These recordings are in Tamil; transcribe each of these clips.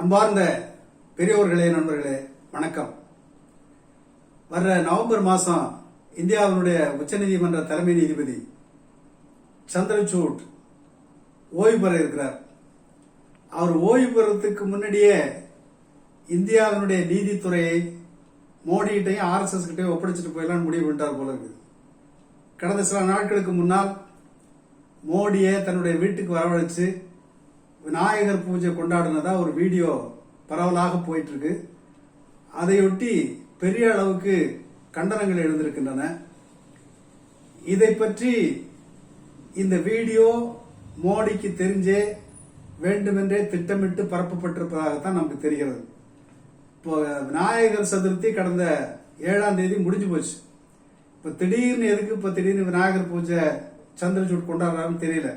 அன்பார்ந்த பெரியோர்களே நண்பர்களே வணக்கம். வர்ற நவம்பர் மாதம் இந்தியாவினுடைய உச்சநீதிமன்ற தலைமை நீதிபதி சந்திரசூட் ஓய்வு பெற இருக்கிறார். அவர் ஓய்வு பெறத்துக்கு முன்னாடியே இந்தியாவினுடைய நீதித்துறையை மோடிகிட்டையும் ஆர்எஸ்எஸ் கிட்டையும் ஒப்படைச்சிட்டு போயிடலாம்னு முடிவு பண்ணிட்டார் போல இருக்குது. கடந்த சில நாட்களுக்கு முன்னால் மோடியை தன்னுடைய வீட்டுக்கு வரவழைச்சு விநாயகர் பூஜை கொண்டாடினதா ஒரு வீடியோ பரவலாக போயிட்டு இருக்கு அதையொட்டி பெரிய அளவுக்கு கண்டனங்கள் எழுந்திருக்கின்றன. இதை பற்றி இந்த வீடியோ மோடிக்கு தெரிஞ்சே வேண்டுமென்றே திட்டமிட்டு பரப்பப்பட்டிருப்பதாகத்தான் நமக்கு தெரிகிறது. இப்போ விநாயகர் சதுர்த்தி கடந்த ஏழாம் தேதி முடிஞ்சு போச்சு. இப்போ திடீர்னு எதுக்கு இப்போ திடீர்னு விநாயகர் பூஜை சந்திரசூட் கொண்டாடுறாருன்னு தெரியல.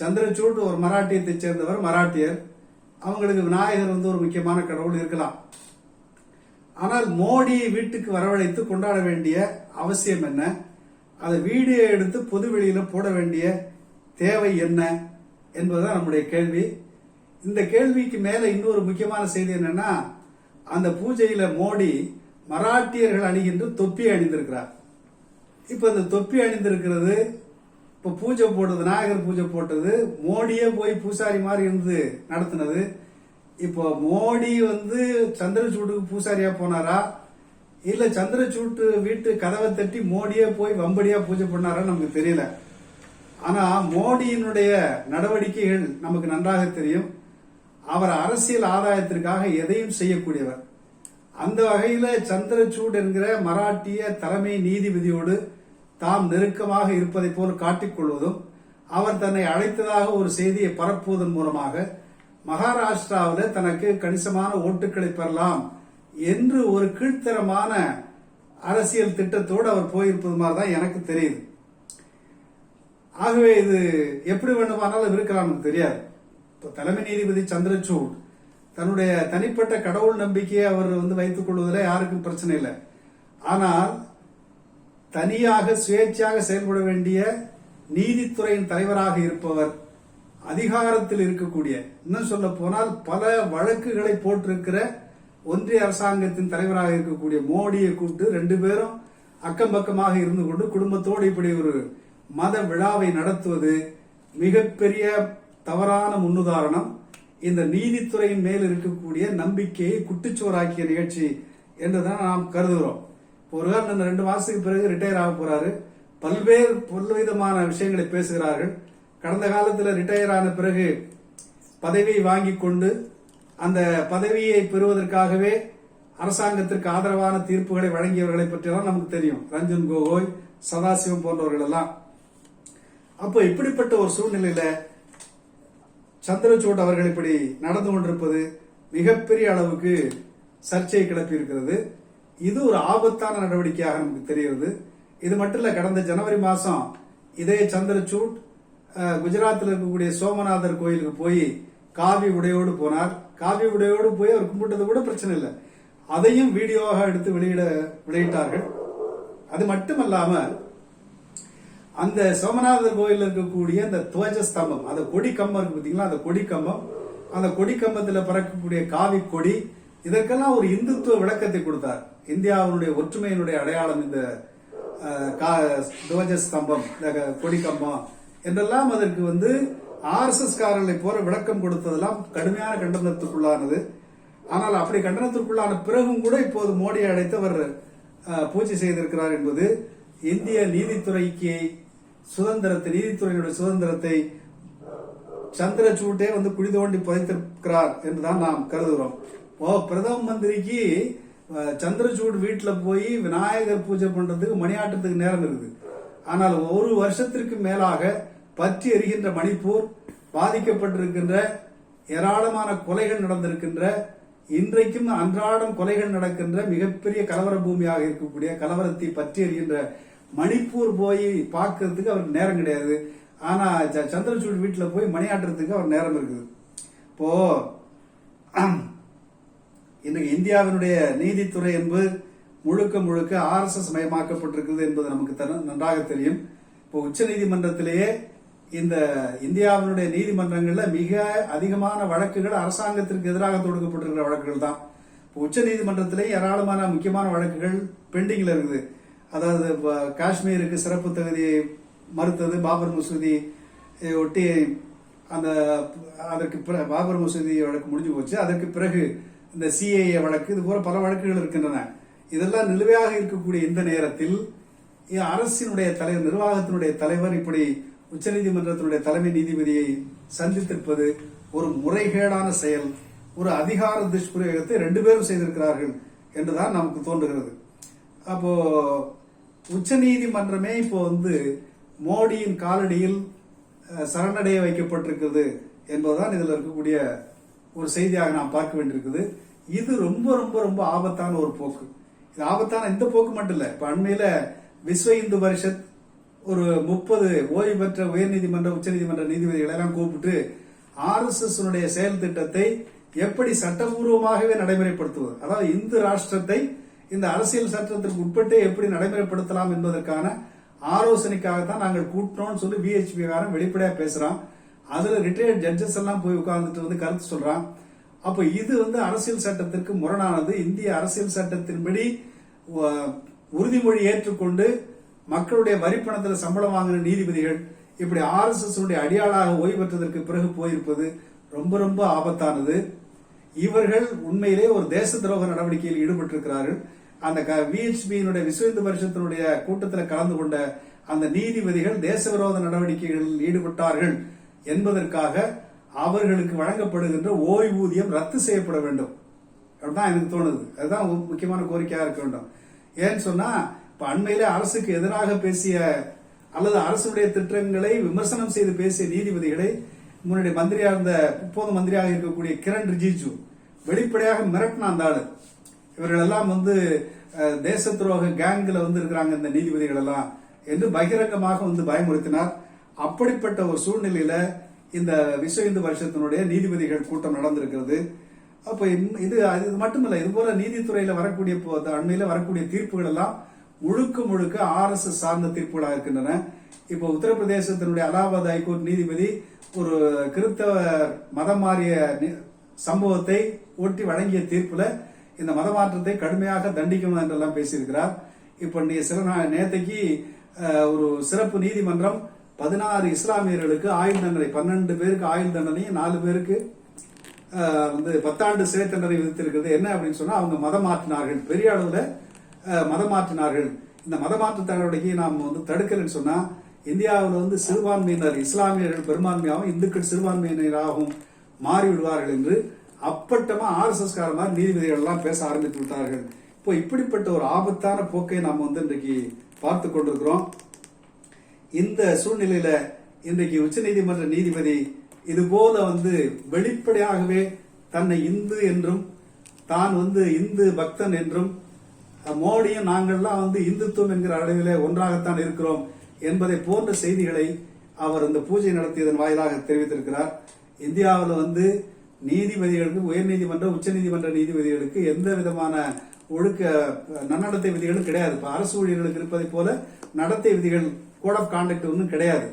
சந்திரசூட் ஒரு மராட்டியத்தை சேர்ந்தவர் மராட்டியர். அவங்களுக்கு விநாயகர் வந்து ஒரு முக்கியமான கடவுள் இருக்கலாம். ஆனால் மோடி வீட்டுக்கு வரவழைத்து கொண்டாட வேண்டிய அவசியம் என்ன? அதை வீடியோ எடுத்து பொது வெளியில போட வேண்டிய தேவை என்ன என்பதுதான் நம்முடைய கேள்வி. இந்த கேள்விக்கு மேல இன்னொரு முக்கியமான செய்தி என்னன்னா அந்த பூஜையில மோடி மராட்டியர்கள் அணிகின்ற தொப்பி அணிந்திருக்கிறார். இப்ப இந்த தொப்பி அணிந்திருக்கிறது இப்போ பூஜை போட்டது விநாயகர் பூஜை போட்டது மோடியே போய் பூசாரி மாதிரி இருந்து நடத்தினது. இப்போ மோடி வந்து சந்திரசூட்டுக்கு பூசாரியா போனாரா? இல்ல சந்திரசூட்டு வீட்டு கதவை தட்டி மோடியே போய் வம்படியா பூஜை பண்ணாரா நமக்கு தெரியல. ஆனா மோடியினுடைய நடவடிக்கைகள் நமக்கு நன்றாக தெரியும். அவர் அரசியல் ஆதாயத்திற்காக எதையும் செய்யக்கூடியவர். அந்த வகையில சந்திரசூட் என்கிற மராட்டிய தலைமை நீதிபதியோடு தாம் நெருக்கமாக இருப்பதை போல் காட்டிக்கொள்வதும் அவர் தன்னை அழைத்ததாக ஒரு செய்தியை பரப்புவதன் மூலமாக மகாராஷ்டிராவில் தனக்கு கணிசமான ஓட்டுகளை பெறலாம் என்று ஒரு கீழ்த்தரமான அரசியல் திட்டத்தோடு அவர் போயிருப்பது மாதிரி தான் எனக்கு தெரியுது. ஆகவே இது எப்படி வேண்டுமானாலும் இருக்கலாம் எனக்கு தெரியாது. இப்போ தலைமை நீதிபதி சந்திரசூட் தன்னுடைய தனிப்பட்ட கடவுள் நம்பிக்கையை அவர் வந்து வைத்துக் கொள்வதில் யாருக்கும் பிரச்சனை இல்லை. ஆனால் தனியாக சுயேட்சையாக செயல்பட வேண்டிய நீதித்துறையின் தலைவராக இருப்பவர் அதிகாரத்தில் இருக்கக்கூடிய இன்னும் சொல்ல போனால் பல வழக்குகளை போட்டிருக்கிற ஒன்றிய அரசாங்கத்தின் தலைவராக இருக்கக்கூடிய மோடியை கூப்பிட்டு ரெண்டு பேரும் அக்கம் பக்கமாக இருந்து கொண்டு குடும்பத்தோடு இப்படி ஒரு மத விழாவை நடத்துவது மிகப்பெரிய தவறான முன்னுதாரணம். இந்த நீதித்துறையின் மேல் இருக்கக்கூடிய நம்பிக்கையை குட்டிச்சுவராக்கிய நிகழ்ச்சி என்றுதான் நாம் கருதுகிறோம். ஒரு இந்த ரெண்டு மாசத்துக்கு பிறகு ரிட்டையர் ஆக போறாரு. பல்வேறு பல்விதமான விஷயங்களை பேசுகிறார்கள். கடந்த காலத்தில் ரிட்டையர் ஆன பிறகு பதவியை வாங்கி கொண்டு அந்த பதவியை பெறுவதற்காகவே அரசாங்கத்திற்கு ஆதரவான தீர்ப்புகளை வழங்கியவர்களை பற்றியெல்லாம் நமக்கு தெரியும். ரஞ்சன் கோகோய் சதாசிவம் போன்றவர்கள் எல்லாம். அப்போ இப்படிப்பட்ட ஒரு சூழ்நிலையில சந்திரசூட் அவர்கள் இப்படி நடந்து கொண்டிருப்பது மிகப்பெரிய அளவுக்கு சர்ச்சையை கிளப்பி இருக்கிறது இது ஒரு ஆபத்தான நடவடிக்கையாக நமக்கு தெரிகிறது. இது மட்டும் இல்லை கடந்த ஜனவரி மாதம் இதே சந்திரசூட் குஜராத்தில் இருக்கக்கூடிய சோமநாதர் கோயிலுக்கு போய் காவி உடையோடு போனார். காவி உடையோடு போய் அவர் கும்பிட்டது கூட பிரச்சனை இல்லை. அதையும் வீடியோவாக எடுத்து வெளியிட வெளியிட்டார்கள். அது மட்டுமல்லாம அந்த சோமநாதர் கோயிலில் இருக்கக்கூடிய அந்த துவஜ ஸ்தம்பம் அந்த கொடி கம்பம் இருக்கு பார்த்தீங்களா அந்த கொடி கம்பம் அந்த கொடி கம்பத்தில் பறக்கக்கூடிய காவி கொடி இதற்கெல்லாம் ஒரு இந்துத்துவ விளக்கத்தை கொடுத்தார். இந்தியாவினுடைய ஒற்றுமையினுடைய அடையாளம் இந்த கா- துவஜ ஸ்தம்பம் இந்த கொடி கம்பம் என்றெல்லாம் அதற்கு வந்து ஆர்எஸ்எஸ் காரர்களை போல விளக்கம் கொடுத்ததெல்லாம் கடுமையான கண்டனத்துக்குள்ளானது ஆனால் அப்படி கண்டனத்திற்குள்ளான பிறகும் கூட இப்போது மோடியை அழைத்து அவர் பூஜை செய்திருக்கிறார் என்பது இந்திய நீதித்துறைக்கு சுதந்திரத்தை நீதித்துறையினுடைய சுதந்திரத்தை சந்திரசூட்டே வந்து குழி தோண்டி புதைத்திருக்கிறார் என்றுதான் நாம் கருதுகிறோம். ஓ பிரதம மந்திரிக்கு சந்திரசூட் வீட்டில் போய் விநாயகர் பூஜை பண்ணுறதுக்கு மணியாட்டத்துக்கு நேரம் இருக்குது. ஆனால் ஒரு வருஷத்திற்கு மேலாக பற்றி எரிகின்ற மணிப்பூர் பாதிக்கப்பட்டிருக்கின்ற ஏராளமான கொலைகள் நடந்திருக்கின்ற இன்றைக்கும் அன்றாடம் கொலைகள் நடக்கின்ற மிகப்பெரிய கலவர பூமியாக இருக்கக்கூடிய கலவரத்தை பற்றி எறிகின்ற மணிப்பூர் போய் பார்க்கறதுக்கு அவருக்கு நேரம் கிடையாது. ஆனா ச- சந்திரசூட் வீட்டில் போய் மணியாட்டுறதுக்கு அவர் நேரம் இருக்குது. இப்போ இன்னைக்கு இந்தியாவினுடைய நீதித்துறை என்பது முழுக்க முழுக்க ஆர்எஸ்எஸ் மயமாக்கப்பட்டிருக்கிறது என்பது நமக்கு நன்றாக தெரியும். இப்போ உச்ச நீதிமன்றத்திலேயே இந்த இந்தியாவினுடைய நீதிமன்றங்கள்ல மிக அதிகமான வழக்குகள் அரசாங்கத்திற்கு எதிராக தொடுக்கப்பட்டிருக்கிற வழக்குகள் தான். இப்போ உச்ச நீதிமன்றத்திலே ஏராளமான முக்கியமான வழக்குகள் பெண்டிங்ல இருக்குது. அதாவது இப்போ காஷ்மீருக்கு சிறப்பு தகுதியை மறுத்தது பாபர் மசூதி ஒட்டி அந்த அதற்கு பிற- பாபர் மசூதி வழக்கு முடிஞ்சு போச்சு. அதற்கு பிறகு இந்த சிஏஏ வழக்கு இது போல பல வழக்குகள் இருக்கின்றன. இதெல்லாம் நிலுவையாக இருக்கக்கூடிய இந்த நேரத்தில் அரசினுடைய தலைவர் நிர்வாகத்தினுடைய தலைவர் இப்படி உச்சநீதிமன்றத்தினுடைய தலைமை நீதிபதியை சந்தித்திருப்பது ஒரு முறைகேடான செயல். ஒரு அதிகார துஷ்பிரயோகத்தை ரெண்டு பேரும் செய்திருக்கிறார்கள் என்றுதான் நமக்கு தோன்றுகிறது. அப்போ உச்சநீதிமன்றமே இப்போ வந்து மோடியின் காலடியில் சரணடைய வைக்கப்பட்டிருக்கிறது என்பதுதான் இதில் இருக்கக்கூடிய ஒரு செய்தியாக நாம் பார்க்க வேண்டியிருக்குது. இது ரொம்ப ரொம்ப ரொம்ப ஆபத்தான ஒரு போக்கு. இது ஆபத்தான இந்த போக்கு மட்டும் இல்லை இப்போ அண்மையில் விஸ்வ இந்து பரிஷத் ஒரு முப்பது ஓய்வு பெற்ற உயர்நீதிமன்ற உச்சநீதிமன்ற நீதிபதிகளை எல்லாம் கூப்பிட்டு ஆர்எஸ்எஸ்னுடைய செயல் திட்டத்தை எப்படி சட்டபூர்வமாகவே நடைமுறைப்படுத்துவது? அதாவது இந்து ராஷ்டிரத்தை இந்த அரசியல் சட்டத்திற்கு உட்பட்டு எப்படி நடைமுறைப்படுத்தலாம் என்பதற்கான ஆலோசனைக்காகத்தான் நாங்கள் கூட்டினோம்னு சொல்லி பிஹெச்பி காரன் வெளிப்படையா பேசுறான். அதுல ரிட்டையர்ட் ஜட்ஜஸ் எல்லாம் போய் உட்கார்ந்துட்டு வந்து கருத்து சொல்றான். அப்ப இது வந்து அரசியல் சட்டத்திற்கு முரணானது. இந்திய அரசியல் சட்டத்தின்படி உறுதிமொழி ஏற்றுக்கொண்டு மக்களுடைய வரிப்பணத்தில் சம்பளம் வாங்கின நீதிபதிகள் இப்படி ஆர் எஸ் எஸ் அடியாளாக ஓய்வு பெற்றதற்கு பிறகு போயிருப்பது ரொம்ப ரொம்ப ஆபத்தானது. இவர்கள் உண்மையிலே ஒரு தேச துரோக நடவடிக்கையில் ஈடுபட்டிருக்கிறார்கள். அந்த விஹெச்பியினுடைய விஸ்வ இந்து பரிஷத்தினுடைய கூட்டத்தில் கலந்து கொண்ட அந்த நீதிபதிகள் தேச விரோத நடவடிக்கைகளில் ஈடுபட்டார்கள். என்பதற்காக அவர்களுக்கு வழங்கப்படுகின்ற ஓய்வூதியம் ரத்து செய்யப்பட வேண்டும். அப்படிதான் எனக்கு தோணுது. அதுதான் முக்கியமான கோரிக்கையாக இருக்க வேண்டும். ஏன்னு சொன்னா இப்ப அண்மையிலே அரசுக்கு எதிராக பேசிய அல்லது அரசுடைய திட்டங்களை விமர்சனம் செய்து பேசிய நீதிபதிகளை முன்னுடைய மந்திரியாக இருந்த இப்போது மந்திரியாக இருக்கக்கூடிய கிரண் ரிஜிஜு வெளிப்படையாக மிரட்டின அந்த ஆளு. இவர்கள் எல்லாம் வந்து தேச துரோக கேங்கில் வந்து இருக்கிறாங்க இந்த நீதிபதிகள் எல்லாம் என்று பகிரங்கமாக வந்து பயமுறுத்தினார். அப்படிப்பட்ட ஒரு சூழ்நிலையில இந்த விஸ்வ இந்து வருஷத்தினுடைய நீதிபதிகள் கூட்டம் நடந்திருக்கிறது. அப்ப இது இது மட்டுமல்ல இது போல நீதித்துறையில வரக்கூடிய அண்மையில வரக்கூடிய தீர்ப்புகள் எல்லாம் முழுக்க முழுக்க ஆர் எஸ் எஸ் சார்ந்த தீர்ப்புகளாக இருக்கின்றன. இப்போ உத்தரப்பிரதேசத்தினுடைய அலாபாத் ஹைகோர்ட் நீதிபதி ஒரு கிறிஸ்தவ மதம் மாறிய நி- சம்பவத்தை ஒட்டி வழங்கிய தீர்ப்புல இந்த மத மாற்றத்தை கடுமையாக தண்டிக்கணும் என்றெல்லாம் பேசியிருக்கிறார். இப்ப நீ சில நா- ஒரு சிறப்பு நீதிமன்றம் பதினாறு இஸ்லாமியர்களுக்கு ஆயுள் தண்டனை பன்னெண்டு பேருக்கு ஆயுள் தண்டனையும் நாலு பேருக்கு வந்து பத்தாண்டு சிறை தண்டனை விதித்திருக்கிறது. என்ன அப்படின்னு சொன்னா அவங்க மதம் மாற்றினார்கள். பெரிய அளவில் மதம் மாற்றினார்கள். இந்த மதமாற்று நடவடிக்கையை நாம் வந்து தடுக்கலைன்னு சொன்னா இந்தியாவில் வந்து சிறுபான்மையினர் இஸ்லாமியர்கள் பெரும்பான்மையாகவும் இந்துக்கள் சிறுபான்மையினராகவும் மாறிவிடுவார்கள் என்று அப்பட்டமா ஆர் எஸ் எஸ் மாதிரி நீதிபதிகள் எல்லாம் பேச ஆரம்பித்து விட்டார்கள். இப்போ இப்படிப்பட்ட ஒரு ஆபத்தான போக்கை நாம் வந்து இன்றைக்கு பார்த்து கொண்டிருக்கிறோம். இந்த சூழ்நிலையில இன்றைக்கு உச்சநீதிமன்ற நீதிபதி இது போல வந்து வெளிப்படையாகவே தன்னை இந்து என்றும் தான் வந்து இந்து பக்தன் என்றும் மோடியும் நாங்கள்லாம் வந்து இந்துத்துவம் என்கிற அளவிலே ஒன்றாகத்தான் இருக்கிறோம் என்பதை போன்ற செய்திகளை அவர் இந்த பூஜை நடத்தியதன் வாயிலாக தெரிவித்திருக்கிறார். இந்தியாவில் வந்து நீதிபதிகளுக்கு உயர்நீதிமன்ற உச்சநீதிமன்ற நீதிபதிகளுக்கு எந்த விதமான ஒழுக்க நன்னடத்தை விதிகளும் கிடையாது. இப்போ அரசு ஊழியர்களுக்கு இருப்பதை போல நடத்தை விதிகள் கோட் ஆஃப் கான்டக்ட் ஒன்றும் கிடையாது.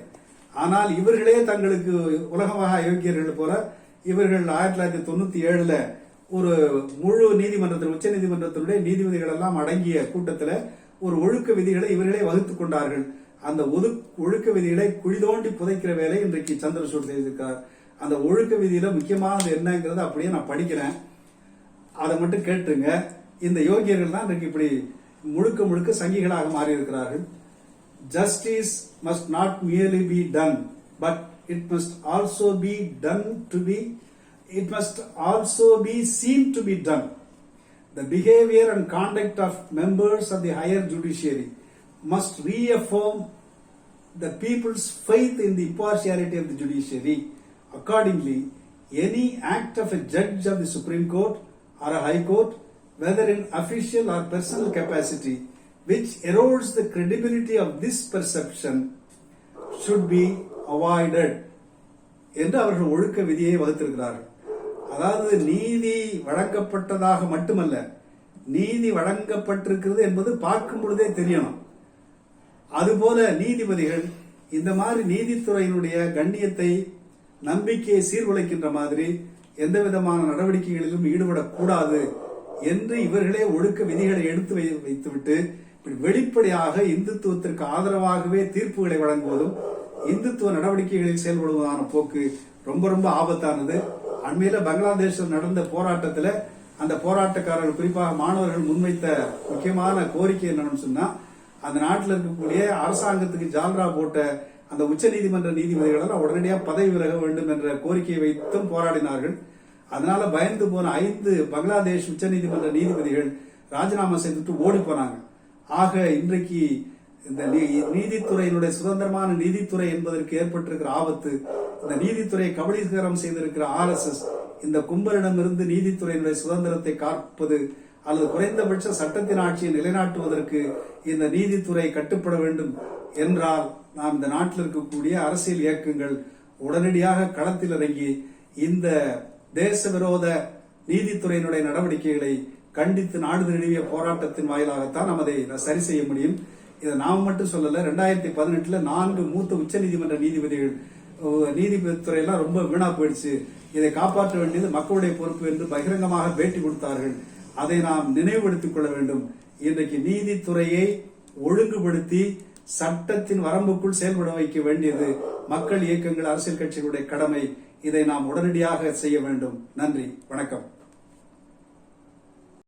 ஆனால் இவர்களே தங்களுக்கு உலகமாக யோக்கியர்கள் போல இவர்கள் ஆயிரத்தி தொள்ளாயிரத்தி தொண்ணூத்தி ஏழுல ஒரு முழு நீதிமன்றத்தில் உச்ச நீதிமன்றத்தினுடைய நீதிபதிகள் எல்லாம் அடங்கிய கூட்டத்தில் ஒரு ஒழுக்க விதிகளை இவர்களே வகுத்துக் கொண்டார்கள். அந்த ஒது ஒழுக்க விதிகளை குழி தோண்டி புதைக்கிற வேலை இன்றைக்கு சந்திரசூட் செய்திருக்கார் அந்த ஒழுக்க விதியில முக்கியமானது என்னங்கிறத அப்படியே நான் படிக்கிறேன். அதை மட்டும் கேட்டுருங்க. இந்த யோகியர்கள் தான் இன்றைக்கு இப்படி முழுக்க முழுக்க சங்கிகளாக மாறி இருக்கிறார்கள் justice must not merely be done but it must also be done to be it must also be seen to be done the behavior and conduct of members of the higher judiciary must reaffirm the people's faith in the impartiality of the judiciary. Accordingly, any act of a judge of the Supreme Court or a High Court, whether in official or personal capacity, which erodes the credibility of this perception, should be avoided. என்று அவர்கள் ஒழுக்க விதியை வகுத்திருக்கிறார்கள் அதாவது நீதி வழங்கப்பட்டதாக மட்டுமல்ல நீதி வழங்கப்பட்டிருக்கிறது என்பது பார்க்கும் பொழுதே தெரியணும் அதுபோல நீதிபதிகள் இந்த மாதிரி நீதித்துறையினுடைய கண்ணியத்தை நம்பிக்கையை சீர்குலைக்கின்ற மாதிரி எந்த விதமான நடவடிக்கைகளிலும் ஈடுபடக்கூடாது என்று இவர்களே ஒழுக்க விதிகளை எடுத்து வை- வைத்துவிட்டு வெளிப்படையாக இந்துத்துவத்திற்கு ஆதரவாகவே தீர்ப்புகளை வழங்குவதும் இந்துத்துவ நடவடிக்கைகளில் செயல்படுவதான போக்கு ரொம்ப ரொம்ப ஆபத்தானது. அண்மையில பங்களாதேஷில் நடந்த போராட்டத்தில் அந்த போராட்டக்காரர்கள் குறிப்பாக மாணவர்கள் முன்வைத்த முக்கியமான கோரிக்கை என்னன்னு சொன்னா அந்த நாட்டில் இருக்கக்கூடிய அரசாங்கத்துக்கு ஜால்ரா போட்ட அந்த உச்சநீதிமன்ற நீதிமன்ற நீதிபதிகளெல்லாம் உடனடியாக பதவி விலக வேண்டும் என்ற கோரிக்கையை வைத்தும் போராடினார்கள். அதனால பயந்து போன ஐந்து பங்களாதேஷ் உச்ச நீதிமன்ற நீதிபதிகள் ராஜினாமா செய்துட்டு ஓடி போனாங்க. ஆக இன்றைக்கு இந்த நீதித்துறையினுடைய சுதந்திரமான நீதித்துறை என்பதற்கு ஏற்பட்டிருக்கிற ஆபத்து இந்த நீதித்துறையை கபலீகரம் செய்திருக்கிற ஆர்எஸ்எஸ் இந்த கும்பலிடமிருந்து நீதித்துறையினுடைய சுதந்திரத்தை காப்பது அல்லது குறைந்தபட்ச சட்டத்தின் ஆட்சியை நிலைநாட்டுவதற்கு இந்த நீதித்துறை கட்டுப்பட வேண்டும் என்றால் நாம் இந்த நாட்டில் இருக்கக்கூடிய அரசியல் இயக்கங்கள் உடனடியாக களத்தில் இறங்கி இந்த தேச விரோத நீதித்துறையினுடைய நடவடிக்கைகளை கண்டித்து நாடு தழுவிய போராட்டத்தின் வாயிலாகத்தான் நாம் அதை சரி செய்ய முடியும். இதை நாம் மட்டும் சொல்லல ரெண்டாயிரத்தி பதினெட்டுல நான்கு மூத்த உச்சநீதிமன்ற நீதிபதிகள் நீதிபதி துறையெல்லாம் ரொம்ப வீணா போயிடுச்சு. இதை காப்பாற்ற வேண்டியது மக்களுடைய பொறுப்பு என்று பகிரங்கமாக பேட்டி கொடுத்தார்கள். அதை நாம் நினைவுபடுத்திக் கொள்ள வேண்டும். இன்றைக்கு நீதித்துறையை ஒழுங்குபடுத்தி சட்டத்தின் வரம்புக்குள் செயல்பட வைக்க வேண்டியது மக்கள் இயக்கங்கள் அரசியல் கட்சிகளுடைய கடமை. இதை நாம் உடனடியாக செய்ய வேண்டும். நன்றி. வணக்கம்.